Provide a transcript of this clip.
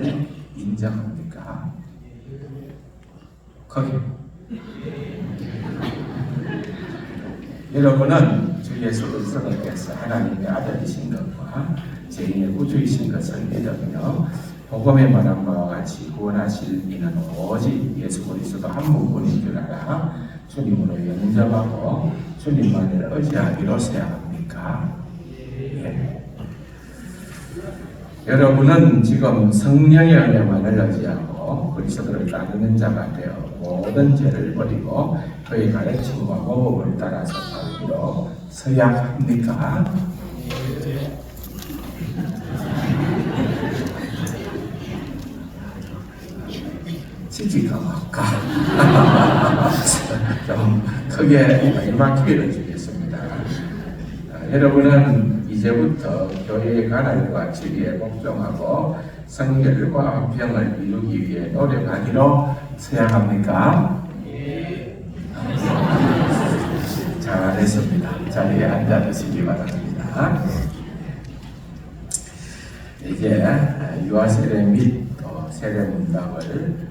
것을 인정합니까? 거기 여러분은 주 예수 그리스도께서 하나님의 아들이신 것과 죄인의 구주이신 것을 믿으며 복음에 말한 바와 같이 구원하실 이는 오직 예수 그리스도 한 분뿐인 줄 알아 주님으로 영접하고 주님만을 의지하기로서야 합니까? 예. 여러분은 지금 성령의 은혜만을 의지하고 그리스도를 따르는 자가 되어 모든 죄를 버리고 그의 가르침과 모범을 따라서 살기로 서야 합니까? 지지가 뭘까? 좀 크게 기회를 주겠습니다. 아, 여러분은 이제부터 교회의 가난과 지위에 복종하고 성결과 평을 이루기 위해 노력하기로 서양합니까? 잘했습니다. 자리에 앉아 계시기 바랍니다. 이제 유아 세례 및또 세례 문답을 하도록 하겠습니다.